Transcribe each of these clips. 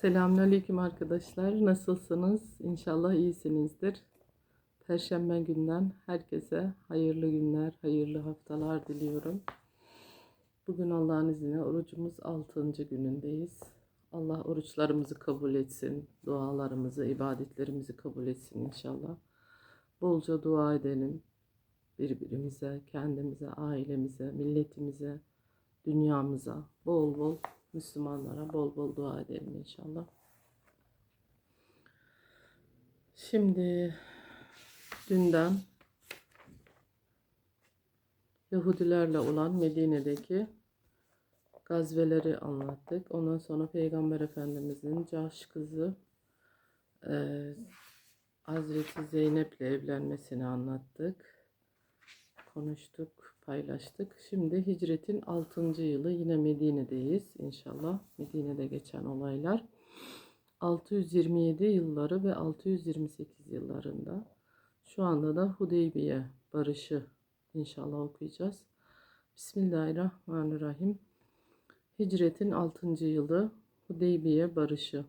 Selamünaleyküm arkadaşlar. Nasılsınız? İnşallah iyisinizdir. Perşembe günden herkese hayırlı günler, hayırlı haftalar diliyorum. Bugün Allah'ın izniyle orucumuz 6. günündeyiz. Allah oruçlarımızı kabul etsin, dualarımızı, ibadetlerimizi kabul etsin inşallah. Bolca dua edelim birbirimize, kendimize, ailemize, milletimize, dünyamıza, bol bol Müslümanlara bol bol dua edelim inşallah. Şimdi dünden Yahudilerle olan Medine'deki gazveleri anlattık. Ondan sonra Peygamber Efendimizin Cahş kızı eee Hazreti Zeynep'le evlenmesini anlattık. Konuştuk, paylaştık. Şimdi hicretin 6. yılı yine Medine'deyiz inşallah. Medine'de geçen olaylar. 627 yılları ve 628 yıllarında. Şu anda da Hudeybiye barışı inşallah okuyacağız. Bismillahirrahmanirrahim. Hicretin 6. yılı Hudeybiye barışı.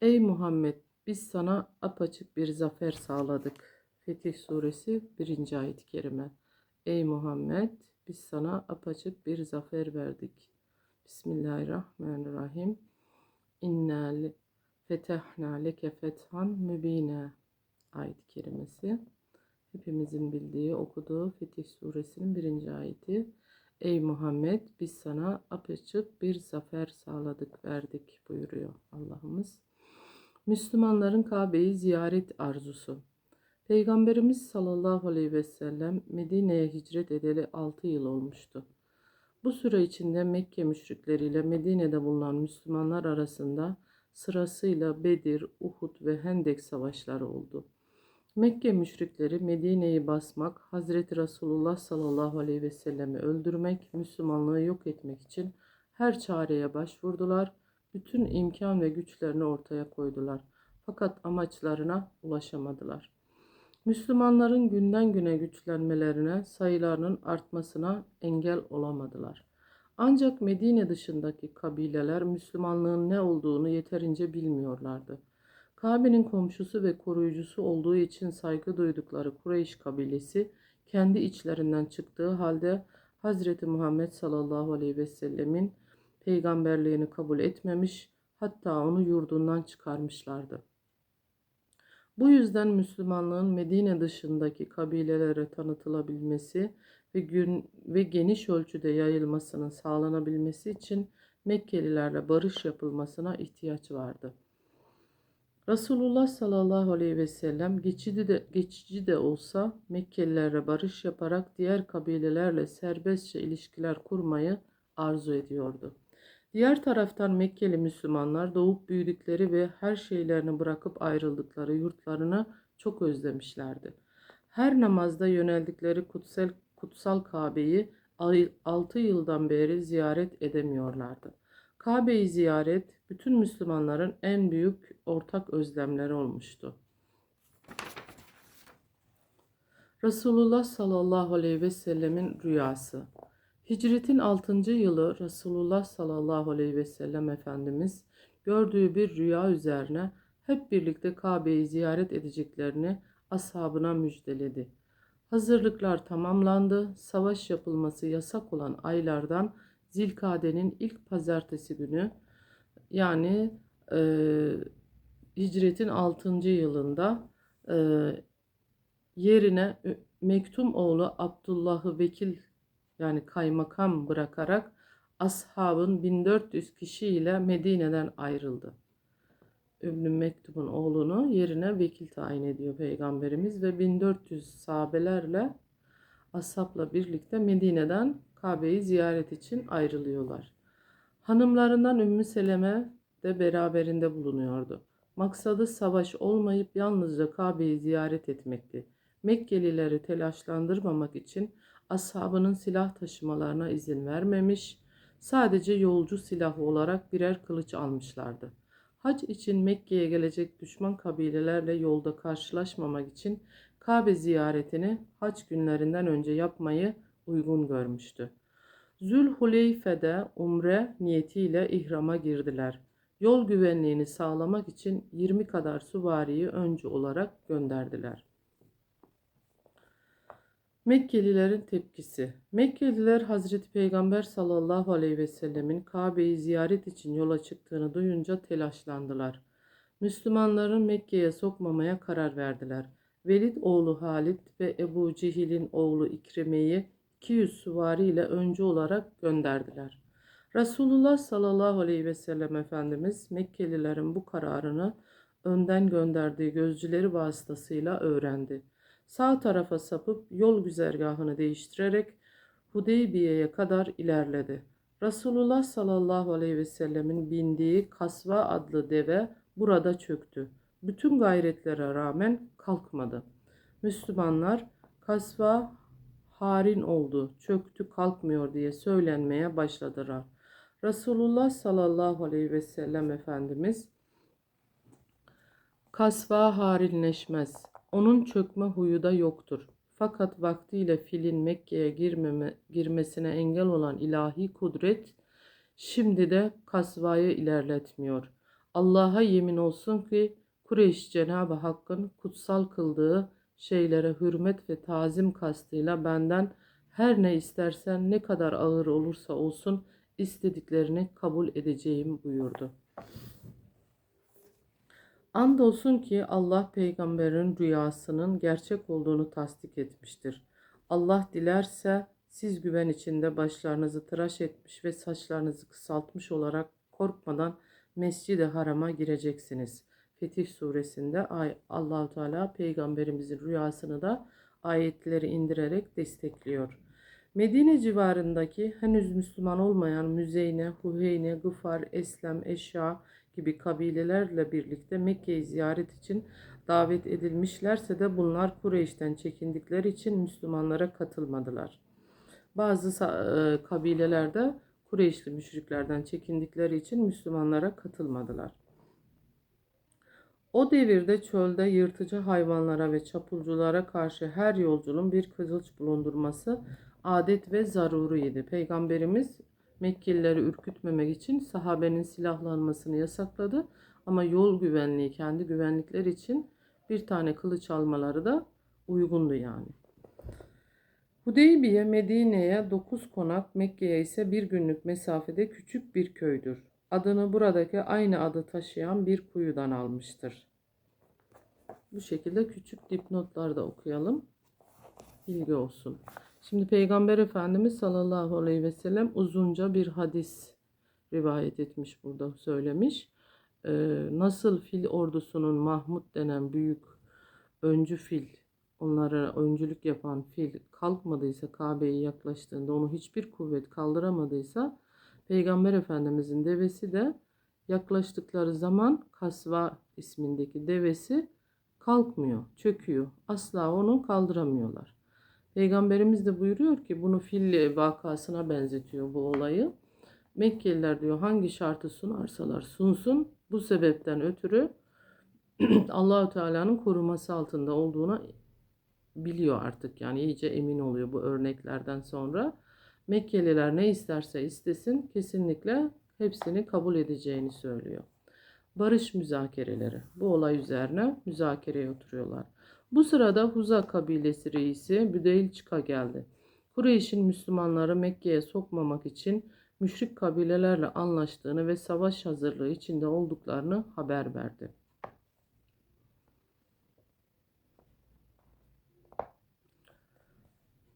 Ey Muhammed biz sana apaçık bir zafer sağladık. Fetih suresi 1. ayet-i kerime. Ey Muhammed biz sana apaçık bir zafer verdik. Bismillahirrahmanirrahim. İnna fetehna leke fethan mübine ayet-i kerimesi. Hepimizin bildiği, okuduğu Fetih suresinin birinci ayeti. Ey Muhammed biz sana apaçık bir zafer sağladık, verdik buyuruyor Allah'ımız. Müslümanların Kabe'yi ziyaret arzusu. Peygamberimiz sallallahu aleyhi ve sellem Medine'ye hicret edeli 6 yıl olmuştu. Bu süre içinde Mekke müşrikleriyle Medine'de bulunan Müslümanlar arasında sırasıyla Bedir, Uhud ve Hendek savaşları oldu. Mekke müşrikleri Medine'yi basmak, Hazreti Resulullah sallallahu aleyhi ve sellemi öldürmek, Müslümanlığı yok etmek için her çareye başvurdular. Bütün imkan ve güçlerini ortaya koydular. Fakat amaçlarına ulaşamadılar. Müslümanların günden güne güçlenmelerine, sayılarının artmasına engel olamadılar. Ancak Medine dışındaki kabileler Müslümanlığın ne olduğunu yeterince bilmiyorlardı. Kabe'nin komşusu ve koruyucusu olduğu için saygı duydukları Kureyş kabilesi kendi içlerinden çıktığı halde Hazreti Muhammed sallallahu aleyhi ve sellemin peygamberliğini kabul etmemiş, hatta onu yurdundan çıkarmışlardı. Bu yüzden Müslümanlığın Medine dışındaki kabilelere tanıtılabilmesi ve gün ve geniş ölçüde yayılmasının sağlanabilmesi için Mekkelilerle barış yapılmasına ihtiyaç vardı. Resulullah sallallahu aleyhi ve sellem geçici de, geçici de olsa Mekkelilerle barış yaparak diğer kabilelerle serbestçe ilişkiler kurmayı arzu ediyordu. Diğer taraftan Mekkeli Müslümanlar doğup büyüdükleri ve her şeylerini bırakıp ayrıldıkları yurtlarını çok özlemişlerdi. Her namazda yöneldikleri kutsal, kutsal Kabe'yi 6 yıldan beri ziyaret edemiyorlardı. Kabe'yi ziyaret bütün Müslümanların en büyük ortak özlemleri olmuştu. Resulullah sallallahu aleyhi ve sellemin rüyası. Hicretin 6. yılı Resulullah sallallahu aleyhi ve sellem Efendimiz gördüğü bir rüya üzerine hep birlikte Kabe'yi ziyaret edeceklerini ashabına müjdeledi. Hazırlıklar tamamlandı. Savaş yapılması yasak olan aylardan Zilkade'nin ilk pazartesi günü yani e, hicretin 6. yılında e, yerine Mektum oğlu Abdullah'ı vekil yani kaymakam bırakarak ashabın 1400 kişiyle Medine'den ayrıldı. Ümmü Mektub'un oğlunu yerine vekil tayin ediyor Peygamberimiz ve 1400 sahabelerle ashabla birlikte Medine'den Kabe'yi ziyaret için ayrılıyorlar. Hanımlarından Ümmü Seleme de beraberinde bulunuyordu. Maksadı savaş olmayıp yalnızca Kabe'yi ziyaret etmekti. Mekkelileri telaşlandırmamak için ashabının silah taşımalarına izin vermemiş, sadece yolcu silahı olarak birer kılıç almışlardı. Hac için Mekke'ye gelecek düşman kabilelerle yolda karşılaşmamak için Kabe ziyaretini hac günlerinden önce yapmayı uygun görmüştü. Zülhuleyfe'de umre niyetiyle ihrama girdiler. Yol güvenliğini sağlamak için 20 kadar süvariyi öncü olarak gönderdiler. Mekkelilerin tepkisi. Mekkeliler Hazreti Peygamber sallallahu aleyhi ve sellemin Kabe'yi ziyaret için yola çıktığını duyunca telaşlandılar. Müslümanların Mekke'ye sokmamaya karar verdiler. Velid oğlu Halid ve Ebu Cehil'in oğlu İkrime'yi 200 süvariyle öncü olarak gönderdiler. Resulullah sallallahu aleyhi ve sellem Efendimiz Mekkelilerin bu kararını önden gönderdiği gözcüleri vasıtasıyla öğrendi. Sağ tarafa sapıp yol güzergahını değiştirerek Hudeybiye'ye kadar ilerledi. Resulullah sallallahu aleyhi ve sellemin bindiği Kasva adlı deve burada çöktü. Bütün gayretlere rağmen kalkmadı. Müslümanlar Kasva harin oldu, çöktü, kalkmıyor diye söylenmeye başladılar. Resulullah sallallahu aleyhi ve sellem Efendimiz kasva harinleşmez. Onun çökme huyu da yoktur. Fakat vaktiyle filin Mekke'ye girmeme, girmesine engel olan ilahi kudret şimdi de kasvayı ilerletmiyor. Allah'a yemin olsun ki Kureyş Cenab-ı Hakk'ın kutsal kıldığı şeylere hürmet ve tazim kastıyla benden her ne istersen ne kadar ağır olursa olsun istediklerini kabul edeceğim buyurdu. Andolsun ki Allah peygamberin rüyasının gerçek olduğunu tasdik etmiştir. Allah dilerse siz güven içinde başlarınızı tıraş etmiş ve saçlarınızı kısaltmış olarak korkmadan Mescid-i Haram'a gireceksiniz. Fetih suresinde Allahu Teala peygamberimizin rüyasını da ayetleri indirerek destekliyor. Medine civarındaki henüz Müslüman olmayan Müzeyne, Huyeyne, Gıfar, Eslem, Eşya gibi kabilelerle birlikte Mekke'yi ziyaret için davet edilmişlerse de bunlar Kureyş'ten çekindikleri için Müslümanlara katılmadılar. Bazı e, kabilelerde Kureyşli müşriklerden çekindikleri için Müslümanlara katılmadılar. O devirde çölde yırtıcı hayvanlara ve çapulculara karşı her yolcunun bir kılıç bulundurması adet ve zaruriydi. Peygamberimiz Mekkelileri ürkütmemek için sahabenin silahlanmasını yasakladı ama yol güvenliği, kendi güvenlikleri için bir tane kılıç almaları da uygundu yani. Hudeybiye Medine'ye 9 konak, Mekke'ye ise bir günlük mesafede küçük bir köydür. Adını buradaki aynı adı taşıyan bir kuyudan almıştır. Bu şekilde küçük dipnotlar da okuyalım. Bilgi olsun. Şimdi Peygamber Efendimiz sallallahu aleyhi ve sellem uzunca bir hadis rivayet etmiş burada söylemiş. Ee, nasıl fil ordusunun Mahmud denen büyük öncü fil onlara öncülük yapan fil kalkmadıysa Kabe'ye yaklaştığında onu hiçbir kuvvet kaldıramadıysa Peygamber Efendimizin devesi de yaklaştıkları zaman Kasva ismindeki devesi kalkmıyor, çöküyor. Asla onu kaldıramıyorlar. Peygamberimiz de buyuruyor ki bunu fil vakasına benzetiyor bu olayı. Mekkeliler diyor hangi şartı sunarsalar sunsun bu sebepten ötürü Allahu Teala'nın koruması altında olduğuna biliyor artık yani iyice emin oluyor bu örneklerden sonra. Mekkeliler ne isterse istesin kesinlikle hepsini kabul edeceğini söylüyor. Barış müzakereleri. Bu olay üzerine müzakereye oturuyorlar. Bu sırada Huza kabilesi reisi Büdeylçika geldi. Kureyş'in Müslümanları Mekke'ye sokmamak için müşrik kabilelerle anlaştığını ve savaş hazırlığı içinde olduklarını haber verdi.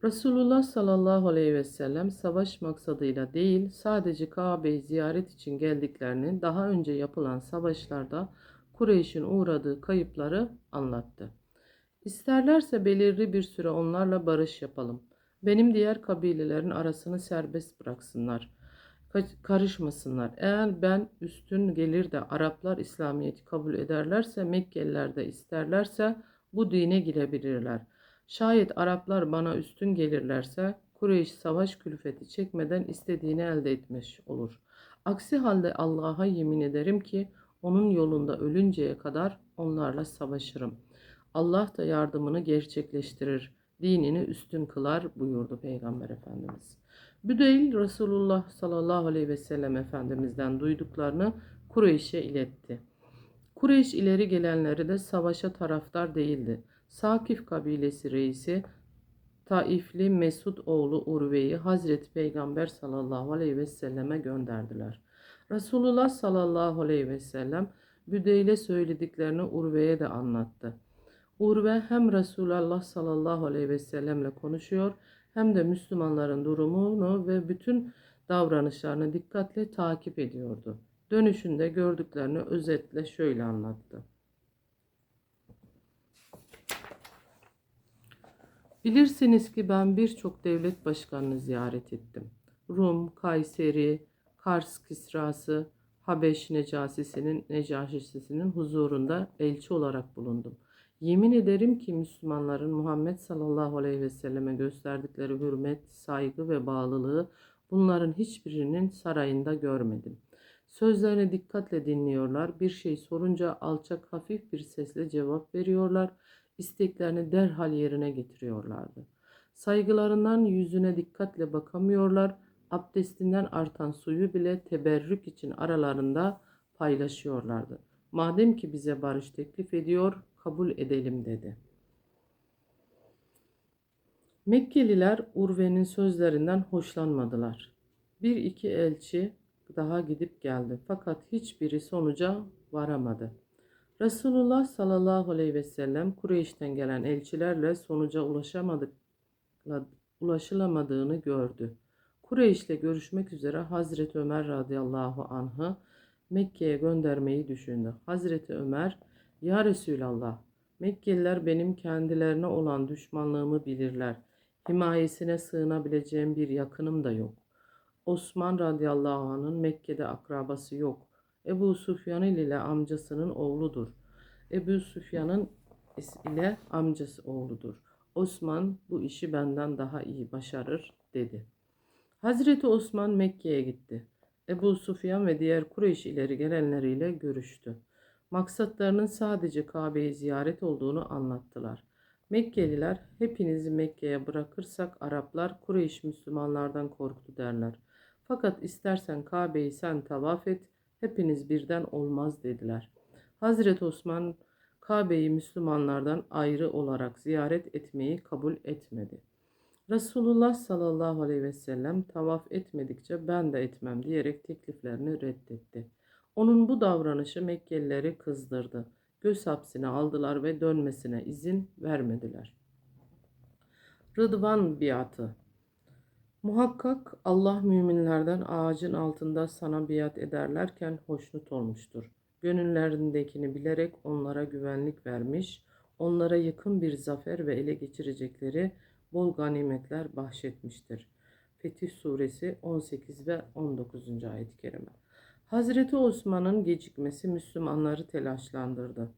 Resulullah sallallahu aleyhi ve sellem savaş maksadıyla değil sadece Kabe'yi ziyaret için geldiklerini daha önce yapılan savaşlarda Kureyş'in uğradığı kayıpları anlattı. İsterlerse belirli bir süre onlarla barış yapalım. Benim diğer kabilelerin arasını serbest bıraksınlar. Ka- karışmasınlar. Eğer ben üstün gelir de Araplar İslamiyet'i kabul ederlerse, Mekkeliler de isterlerse bu dine girebilirler. Şayet Araplar bana üstün gelirlerse Kureyş savaş külfeti çekmeden istediğini elde etmiş olur. Aksi halde Allah'a yemin ederim ki onun yolunda ölünceye kadar onlarla savaşırım. Allah da yardımını gerçekleştirir, dinini üstün kılar buyurdu Peygamber Efendimiz. Büdeyl Resulullah sallallahu aleyhi ve sellem Efendimiz'den duyduklarını Kureyş'e iletti. Kureyş ileri gelenleri de savaşa taraftar değildi. Sakif kabilesi reisi Taifli Mesud oğlu Urve'yi Hazreti Peygamber sallallahu aleyhi ve selleme gönderdiler. Resulullah sallallahu aleyhi ve sellem Büdeyl'e söylediklerini Urve'ye de anlattı. Urve hem Resulullah sallallahu aleyhi ve sellemle konuşuyor hem de Müslümanların durumunu ve bütün davranışlarını dikkatle takip ediyordu. Dönüşünde gördüklerini özetle şöyle anlattı. Bilirsiniz ki ben birçok devlet başkanını ziyaret ettim. Rum, Kayseri, Kars Kisrası, Habeş Necasisi'nin Necaşisinin huzurunda elçi olarak bulundum. Yemin ederim ki Müslümanların Muhammed sallallahu aleyhi ve selleme gösterdikleri hürmet, saygı ve bağlılığı bunların hiçbirinin sarayında görmedim. Sözlerini dikkatle dinliyorlar, bir şey sorunca alçak hafif bir sesle cevap veriyorlar, isteklerini derhal yerine getiriyorlardı. Saygılarından yüzüne dikkatle bakamıyorlar, abdestinden artan suyu bile teberrük için aralarında paylaşıyorlardı. Madem ki bize barış teklif ediyor, kabul edelim dedi. Mekkeliler Urve'nin sözlerinden hoşlanmadılar. Bir iki elçi daha gidip geldi fakat hiçbiri sonuca varamadı. Resulullah sallallahu aleyhi ve sellem Kureyş'ten gelen elçilerle sonuca ulaşamadık, ulaşılamadığını gördü. Kureyş'le görüşmek üzere Hazreti Ömer radıyallahu anh'ı Mekke'ye göndermeyi düşündü. Hazreti Ömer, Ya Resulallah, Mekkeliler benim kendilerine olan düşmanlığımı bilirler. Himayesine sığınabileceğim bir yakınım da yok. Osman radıyallahu anh'ın Mekke'de akrabası yok. Ebu Süfyan ile amcasının oğludur. Ebu Süfyan'ın ile amcası oğludur. Osman bu işi benden daha iyi başarır dedi. Hazreti Osman Mekke'ye gitti. Ebu Sufyan ve diğer Kureyş ileri gelenleriyle görüştü. Maksatlarının sadece Kabe'yi ziyaret olduğunu anlattılar. Mekkeliler hepinizi Mekke'ye bırakırsak Araplar Kureyş Müslümanlardan korktu derler. Fakat istersen Kabe'yi sen tavaf et, hepiniz birden olmaz dediler. Hazreti Osman Kabe'yi Müslümanlardan ayrı olarak ziyaret etmeyi kabul etmedi. Resulullah sallallahu aleyhi ve sellem tavaf etmedikçe ben de etmem diyerek tekliflerini reddetti. Onun bu davranışı Mekkelileri kızdırdı. Göz hapsine aldılar ve dönmesine izin vermediler. Rıdvan biatı Muhakkak Allah müminlerden ağacın altında sana biat ederlerken hoşnut olmuştur. Gönüllerindekini bilerek onlara güvenlik vermiş, onlara yakın bir zafer ve ele geçirecekleri bol ganimetler bahşetmiştir. Fetih Suresi 18 ve 19. ayet-i kerime. Hazreti Osman'ın gecikmesi Müslümanları telaşlandırdı.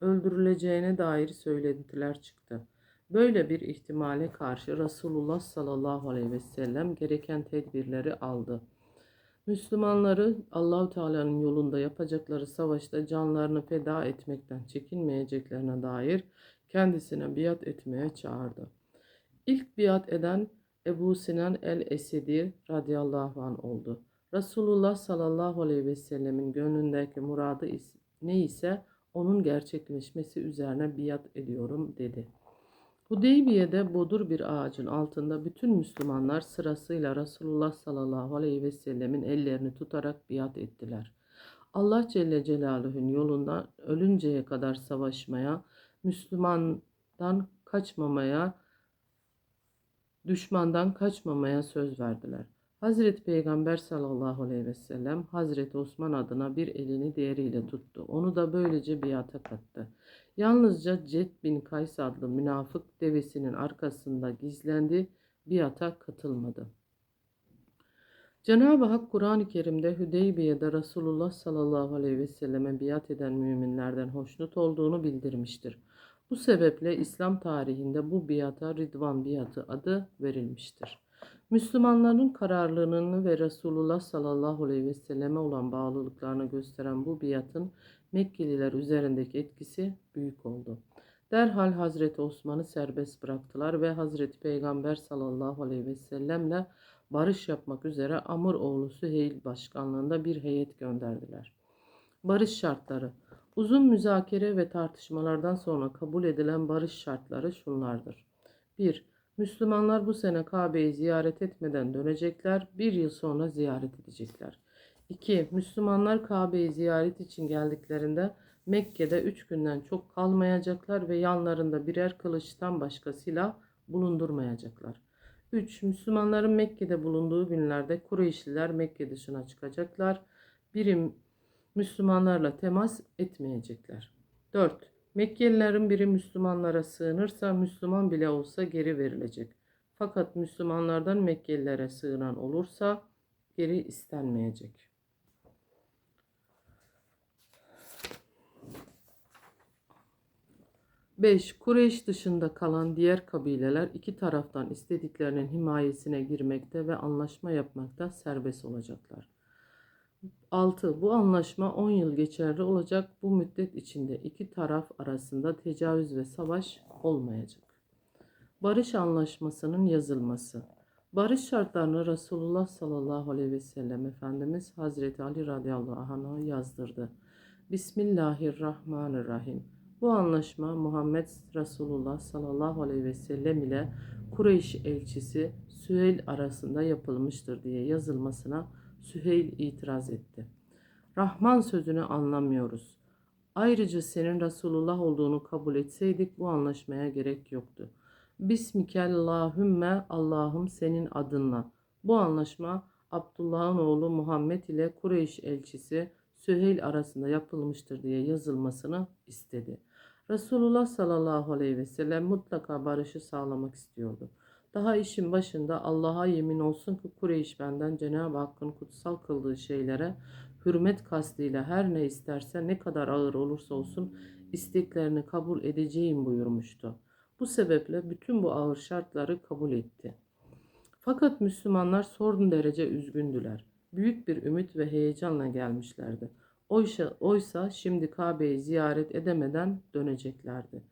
Öldürüleceğine dair söylentiler çıktı. Böyle bir ihtimale karşı Resulullah sallallahu aleyhi ve sellem gereken tedbirleri aldı. Müslümanları Allahu Teala'nın yolunda yapacakları savaşta canlarını feda etmekten çekinmeyeceklerine dair kendisine biat etmeye çağırdı. İlk biat eden Ebu Sinan el-Esedi radıyallahu an oldu. Resulullah sallallahu aleyhi ve sellemin gönlündeki muradı ne ise onun gerçekleşmesi üzerine biat ediyorum dedi. Hudeybiye'de bodur bir ağacın altında bütün Müslümanlar sırasıyla Resulullah sallallahu aleyhi ve sellemin ellerini tutarak biat ettiler. Allah Celle Celaluhu'nun yolunda ölünceye kadar savaşmaya, Müslümandan kaçmamaya, düşmandan kaçmamaya söz verdiler. Hazreti Peygamber sallallahu aleyhi ve sellem Hazreti Osman adına bir elini diğeriyle tuttu. Onu da böylece biata kattı. Yalnızca Cet bin Kays adlı münafık devesinin arkasında gizlendi, biata katılmadı. Cenab-ı Hak Kur'an-ı Kerim'de Hüdeybiye'de Resulullah sallallahu aleyhi ve selleme biat eden müminlerden hoşnut olduğunu bildirmiştir. Bu sebeple İslam tarihinde bu biata Ridvan biatı adı verilmiştir. Müslümanların kararlılığını ve Resulullah sallallahu aleyhi ve selleme olan bağlılıklarını gösteren bu biatın Mekkeliler üzerindeki etkisi büyük oldu. Derhal Hazreti Osman'ı serbest bıraktılar ve Hazreti Peygamber sallallahu aleyhi ve sellemle barış yapmak üzere Amr oğlu Süheyl başkanlığında bir heyet gönderdiler. Barış şartları Uzun müzakere ve tartışmalardan sonra kabul edilen barış şartları şunlardır. 1. Müslümanlar bu sene Kabe'yi ziyaret etmeden dönecekler, bir yıl sonra ziyaret edecekler. 2. Müslümanlar Kabe'yi ziyaret için geldiklerinde Mekke'de 3 günden çok kalmayacaklar ve yanlarında birer kılıçtan başka silah bulundurmayacaklar. 3. Müslümanların Mekke'de bulunduğu günlerde Kureyşliler Mekke dışına çıkacaklar. Birim Müslümanlarla temas etmeyecekler. 4. Mekkelilerin biri Müslümanlara sığınırsa Müslüman bile olsa geri verilecek. Fakat Müslümanlardan Mekkelilere sığınan olursa geri istenmeyecek. Beş, Kureyş dışında kalan diğer kabileler iki taraftan istediklerinin himayesine girmekte ve anlaşma yapmakta serbest olacaklar. 6. Bu anlaşma 10 yıl geçerli olacak. Bu müddet içinde iki taraf arasında tecavüz ve savaş olmayacak. Barış anlaşmasının yazılması. Barış şartlarını Resulullah sallallahu aleyhi ve sellem Efendimiz Hazreti Ali radıyallahu anh'a yazdırdı. Bismillahirrahmanirrahim. Bu anlaşma Muhammed Resulullah sallallahu aleyhi ve sellem ile Kureyş elçisi Süheyl arasında yapılmıştır diye yazılmasına Süheyl itiraz etti. Rahman sözünü anlamıyoruz. Ayrıca senin Resulullah olduğunu kabul etseydik bu anlaşmaya gerek yoktu. Bismikallahümme Allah'ım senin adınla. Bu anlaşma Abdullah'ın oğlu Muhammed ile Kureyş elçisi Süheyl arasında yapılmıştır diye yazılmasını istedi. Resulullah sallallahu aleyhi ve sellem mutlaka barışı sağlamak istiyordu. Daha işin başında Allah'a yemin olsun ki Kureyş benden Cenab-ı Hakk'ın kutsal kıldığı şeylere hürmet kastıyla her ne isterse ne kadar ağır olursa olsun isteklerini kabul edeceğim buyurmuştu. Bu sebeple bütün bu ağır şartları kabul etti. Fakat Müslümanlar sorun derece üzgündüler. Büyük bir ümit ve heyecanla gelmişlerdi. Oysa, oysa şimdi Kabe'yi ziyaret edemeden döneceklerdi.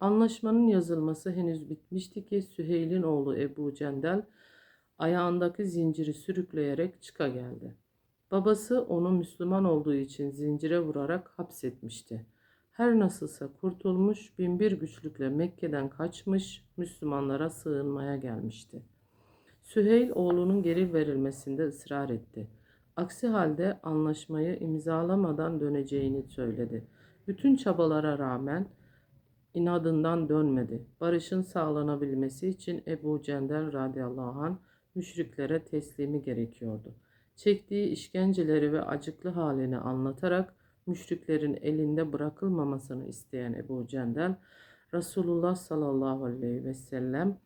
Anlaşmanın yazılması henüz bitmişti ki Süheyl'in oğlu Ebu Cendel ayağındaki zinciri sürükleyerek çıka geldi. Babası onu Müslüman olduğu için zincire vurarak hapsetmişti. Her nasılsa kurtulmuş, binbir güçlükle Mekke'den kaçmış, Müslümanlara sığınmaya gelmişti. Süheyl oğlunun geri verilmesinde ısrar etti. Aksi halde anlaşmayı imzalamadan döneceğini söyledi. Bütün çabalara rağmen inadından dönmedi. Barışın sağlanabilmesi için Ebu Cendel radıyallahu anh müşriklere teslimi gerekiyordu. Çektiği işkenceleri ve acıklı halini anlatarak müşriklerin elinde bırakılmamasını isteyen Ebu Cendel, Resulullah sallallahu aleyhi ve sellem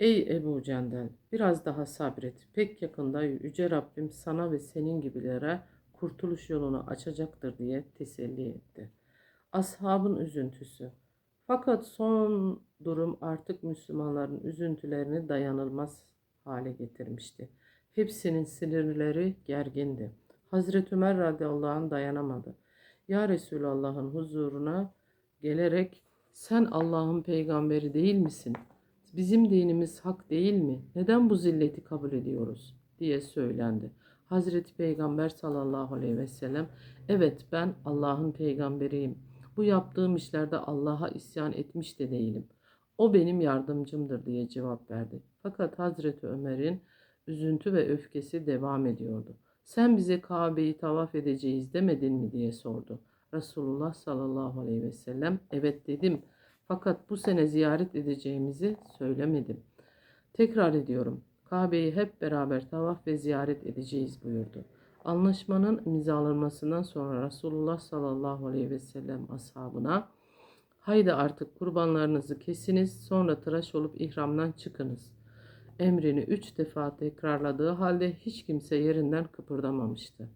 Ey Ebu Cendel biraz daha sabret. Pek yakında Yüce Rabbim sana ve senin gibilere kurtuluş yolunu açacaktır diye teselli etti. Ashabın üzüntüsü. Fakat son durum artık Müslümanların üzüntülerini dayanılmaz hale getirmişti. Hepsinin sinirleri gergindi. Hazreti Ömer radıyallahu anh dayanamadı. Ya Resulallah'ın huzuruna gelerek sen Allah'ın peygamberi değil misin? Bizim dinimiz hak değil mi? Neden bu zilleti kabul ediyoruz? diye söylendi. Hazreti Peygamber sallallahu aleyhi ve sellem evet ben Allah'ın peygamberiyim. Bu yaptığım işlerde Allah'a isyan etmiş de değilim. O benim yardımcımdır diye cevap verdi. Fakat Hazreti Ömer'in üzüntü ve öfkesi devam ediyordu. Sen bize Kabe'yi tavaf edeceğiz demedin mi diye sordu. Resulullah sallallahu aleyhi ve sellem evet dedim. Fakat bu sene ziyaret edeceğimizi söylemedim. Tekrar ediyorum. Kabe'yi hep beraber tavaf ve ziyaret edeceğiz buyurdu. Anlaşmanın imzalanmasından sonra Resulullah sallallahu aleyhi ve sellem ashabına haydi artık kurbanlarınızı kesiniz sonra tıraş olup ihramdan çıkınız. Emrini üç defa tekrarladığı halde hiç kimse yerinden kıpırdamamıştı.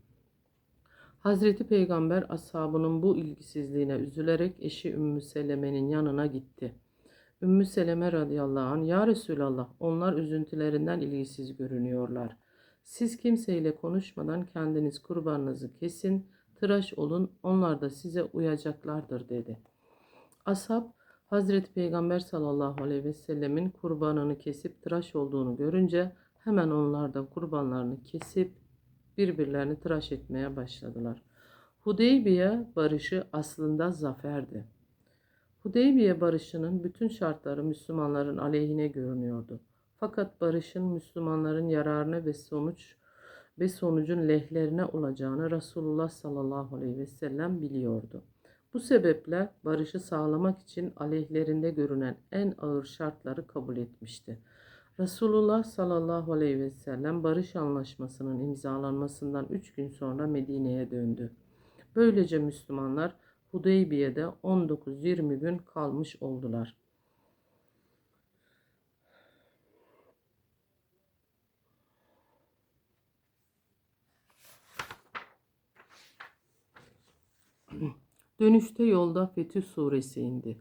Hazreti Peygamber ashabının bu ilgisizliğine üzülerek eşi Ümmü Seleme'nin yanına gitti. Ümmü Seleme radıyallahu anh, Ya Resulallah onlar üzüntülerinden ilgisiz görünüyorlar. Siz kimseyle konuşmadan kendiniz kurbanınızı kesin, tıraş olun, onlar da size uyacaklardır dedi. Ashab, Hazreti Peygamber sallallahu aleyhi ve sellemin kurbanını kesip tıraş olduğunu görünce hemen onlar da kurbanlarını kesip birbirlerini tıraş etmeye başladılar. Hudeybiye barışı aslında zaferdi. Hudeybiye barışının bütün şartları Müslümanların aleyhine görünüyordu. Fakat barışın Müslümanların yararına ve sonuç ve sonucun lehlerine olacağını Resulullah sallallahu aleyhi ve sellem biliyordu. Bu sebeple barışı sağlamak için aleyhlerinde görünen en ağır şartları kabul etmişti. Resulullah sallallahu aleyhi ve sellem barış anlaşmasının imzalanmasından üç gün sonra Medine'ye döndü. Böylece Müslümanlar Hudeybiye'de 19-20 gün kalmış oldular. Dönüşte yolda Fetih suresi indi.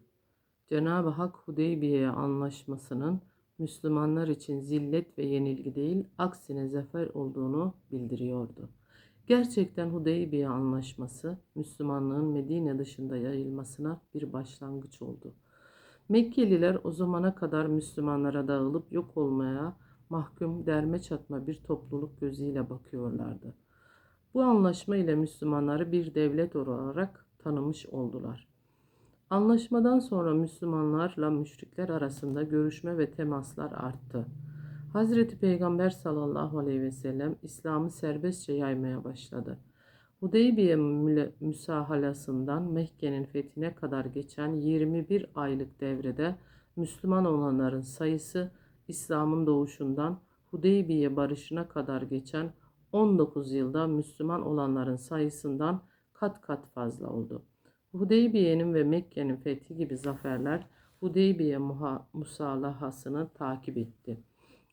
Cenab-ı Hak Hudeybiye anlaşmasının Müslümanlar için zillet ve yenilgi değil, aksine zafer olduğunu bildiriyordu. Gerçekten Hudeybiye anlaşması Müslümanlığın Medine dışında yayılmasına bir başlangıç oldu. Mekkeliler o zamana kadar Müslümanlara dağılıp yok olmaya mahkum derme çatma bir topluluk gözüyle bakıyorlardı. Bu anlaşma ile Müslümanları bir devlet olarak tanımış oldular. Anlaşmadan sonra Müslümanlarla müşrikler arasında görüşme ve temaslar arttı. Hazreti Peygamber sallallahu aleyhi ve sellem İslam'ı serbestçe yaymaya başladı. Hudeybiye müsahalasından Mekke'nin fethine kadar geçen 21 aylık devrede Müslüman olanların sayısı İslam'ın doğuşundan Hudeybiye barışına kadar geçen 19 yılda Müslüman olanların sayısından kat kat fazla oldu. Hudeybiye'nin ve Mekke'nin fethi gibi zaferler Hudeybiye musalahasını takip etti.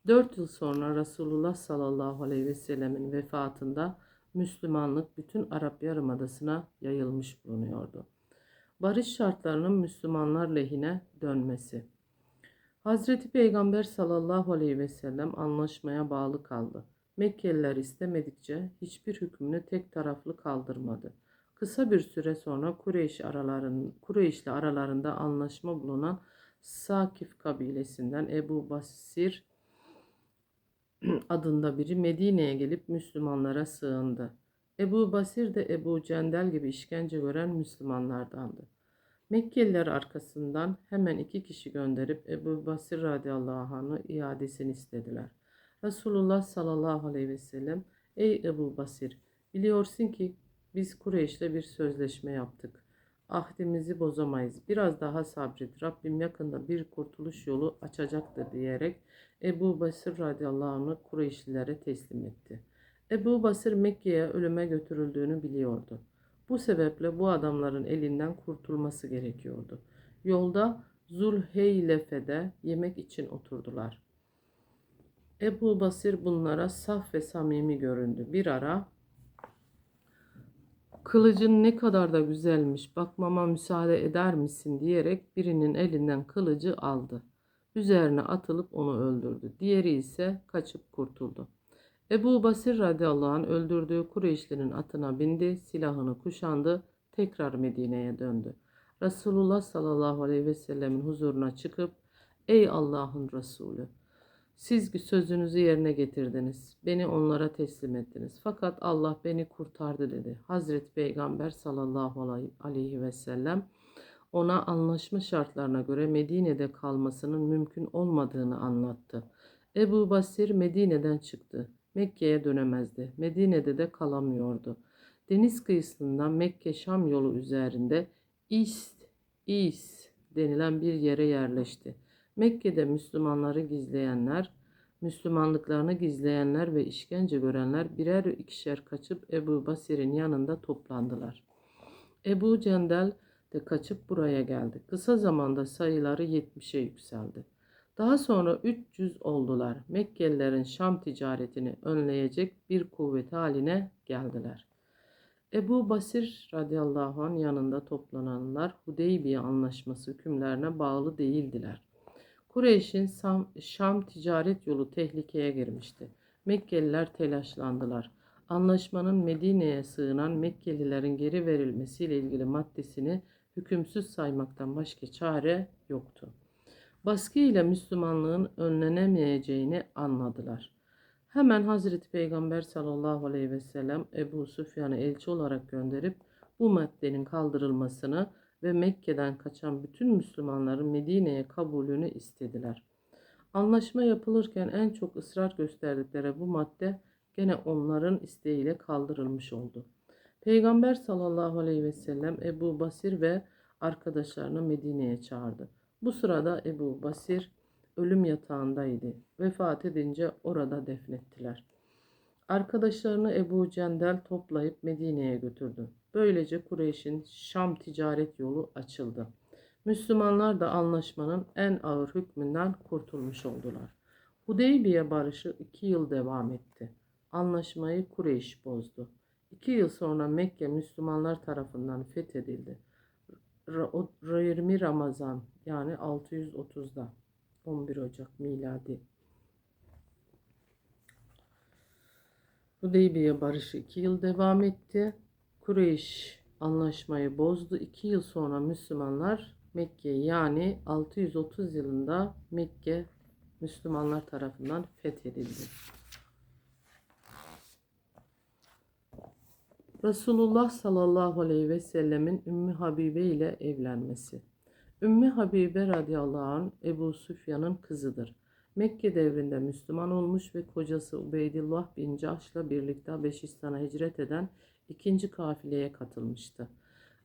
Dört yıl sonra Resulullah sallallahu aleyhi ve sellemin vefatında Müslümanlık bütün Arap Yarımadası'na yayılmış bulunuyordu. Barış şartlarının Müslümanlar lehine dönmesi. Hazreti Peygamber sallallahu aleyhi ve sellem anlaşmaya bağlı kaldı. Mekkeliler istemedikçe hiçbir hükmünü tek taraflı kaldırmadı. Kısa bir süre sonra Kureyş araların Kureyş'le aralarında anlaşma bulunan Sakif kabilesinden Ebu Basir adında biri Medine'ye gelip Müslümanlara sığındı. Ebu Basir de Ebu Cendel gibi işkence gören Müslümanlardandı. Mekkeliler arkasından hemen iki kişi gönderip Ebu Basir radıyallahu anh'ı iadesini istediler. Resulullah sallallahu aleyhi ve sellem Ey Ebu Basir biliyorsun ki biz Kureyş'le bir sözleşme yaptık. Ahdimizi bozamayız. Biraz daha sabret. Rabbim yakında bir kurtuluş yolu açacaktır diyerek Ebu Basir radıyallahu anh'ı Kureyşlilere teslim etti. Ebu Basir Mekke'ye ölüme götürüldüğünü biliyordu. Bu sebeple bu adamların elinden kurtulması gerekiyordu. Yolda Zulheylefe'de yemek için oturdular. Ebu Basir bunlara saf ve samimi göründü. Bir ara kılıcın ne kadar da güzelmiş bakmama müsaade eder misin diyerek birinin elinden kılıcı aldı. Üzerine atılıp onu öldürdü. Diğeri ise kaçıp kurtuldu. Ebu Basir radıyallahu anh öldürdüğü Kureyşli'nin atına bindi, silahını kuşandı, tekrar Medine'ye döndü. Resulullah sallallahu aleyhi ve sellemin huzuruna çıkıp, Ey Allah'ın Resulü! Siz sözünüzü yerine getirdiniz. Beni onlara teslim ettiniz. Fakat Allah beni kurtardı dedi. Hazreti Peygamber sallallahu aleyhi ve sellem ona anlaşma şartlarına göre Medine'de kalmasının mümkün olmadığını anlattı. Ebu Basir Medine'den çıktı. Mekke'ye dönemezdi. Medine'de de kalamıyordu. Deniz kıyısından Mekke-Şam yolu üzerinde İst, İs denilen bir yere yerleşti. Mekke'de Müslümanları gizleyenler, Müslümanlıklarını gizleyenler ve işkence görenler birer ikişer kaçıp Ebu Basir'in yanında toplandılar. Ebu Cendel de kaçıp buraya geldi. Kısa zamanda sayıları 70'e yükseldi. Daha sonra 300 oldular. Mekkelilerin Şam ticaretini önleyecek bir kuvvet haline geldiler. Ebu Basir radıyallahu anh yanında toplananlar Hudeybiye anlaşması hükümlerine bağlı değildiler. Kureyş'in Şam ticaret yolu tehlikeye girmişti. Mekkeliler telaşlandılar. Anlaşmanın Medine'ye sığınan Mekkelilerin geri verilmesiyle ilgili maddesini hükümsüz saymaktan başka çare yoktu. Baskı ile Müslümanlığın önlenemeyeceğini anladılar. Hemen Hazreti Peygamber sallallahu aleyhi ve sellem Ebu Süfyan'ı elçi olarak gönderip bu maddenin kaldırılmasını ve Mekke'den kaçan bütün Müslümanların Medine'ye kabulünü istediler. Anlaşma yapılırken en çok ısrar gösterdikleri bu madde gene onların isteğiyle kaldırılmış oldu. Peygamber sallallahu aleyhi ve sellem Ebu Basir ve arkadaşlarını Medine'ye çağırdı. Bu sırada Ebu Basir ölüm yatağındaydı. Vefat edince orada defnettiler. Arkadaşlarını Ebu Cendel toplayıp Medine'ye götürdü. Böylece Kureyş'in Şam ticaret yolu açıldı. Müslümanlar da anlaşmanın en ağır hükmünden kurtulmuş oldular. Hudeybiye barışı iki yıl devam etti. Anlaşmayı Kureyş bozdu. İki yıl sonra Mekke Müslümanlar tarafından fethedildi. O- 20 Ramazan yani 630'da 11 Ocak miladi. Hudeybiye barışı iki yıl devam etti. Kureyş anlaşmayı bozdu. İki yıl sonra Müslümanlar Mekke yani 630 yılında Mekke Müslümanlar tarafından fethedildi. Resulullah sallallahu aleyhi ve sellemin Ümmü Habibe ile evlenmesi. Ümmü Habibe radıyallahu anh Ebu Süfyan'ın kızıdır. Mekke devrinde Müslüman olmuş ve kocası Ubeydullah bin Cahş'la birlikte Habeşistan'a hicret eden ikinci kafileye katılmıştı.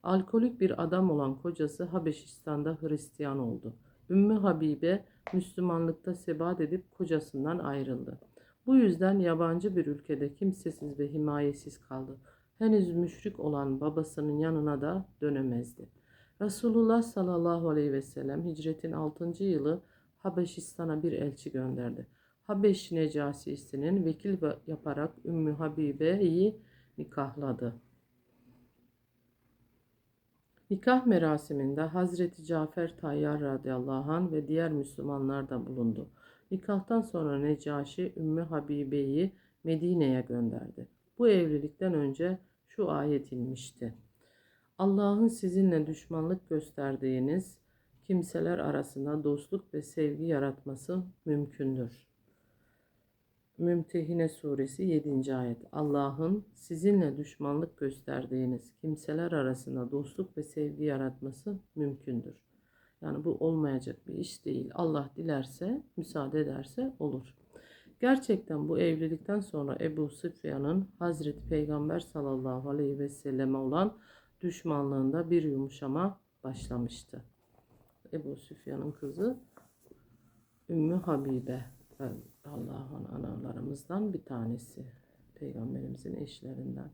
Alkolik bir adam olan kocası Habeşistan'da Hristiyan oldu. Ümmü Habibe Müslümanlıkta sebat edip kocasından ayrıldı. Bu yüzden yabancı bir ülkede kimsesiz ve himayesiz kaldı. Henüz müşrik olan babasının yanına da dönemezdi. Resulullah sallallahu aleyhi ve sellem hicretin 6. yılı Habeşistan'a bir elçi gönderdi. Habeş Necasisi'nin vekil yaparak Ümmü Habibe'yi nikahladı. Nikah merasiminde Hazreti Cafer Tayyar radıyallahu anh ve diğer Müslümanlar da bulundu. Nikahtan sonra Necaşi Ümmü Habibe'yi Medine'ye gönderdi. Bu evlilikten önce şu ayet inmişti. Allah'ın sizinle düşmanlık gösterdiğiniz kimseler arasında dostluk ve sevgi yaratması mümkündür. Mümtehine suresi 7. ayet. Allah'ın sizinle düşmanlık gösterdiğiniz kimseler arasında dostluk ve sevgi yaratması mümkündür. Yani bu olmayacak bir iş değil. Allah dilerse, müsaade ederse olur. Gerçekten bu evlilikten sonra Ebu Süfyan'ın Hazreti Peygamber sallallahu aleyhi ve selleme olan düşmanlığında bir yumuşama başlamıştı. Ebu Süfyan'ın kızı Ümmü Habibe Allah'ın analarımızdan bir tanesi. Peygamberimizin eşlerinden.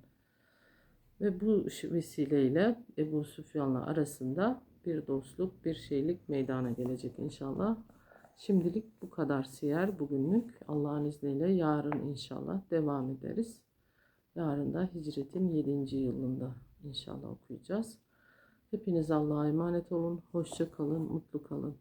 Ve bu vesileyle Ebu Süfyan'la arasında bir dostluk, bir şeylik meydana gelecek inşallah. Şimdilik bu kadar siyer bugünlük. Allah'ın izniyle yarın inşallah devam ederiz. Yarın da hicretin 7. yılında inşallah okuyacağız. Hepiniz Allah'a emanet olun. Hoşça kalın, mutlu kalın.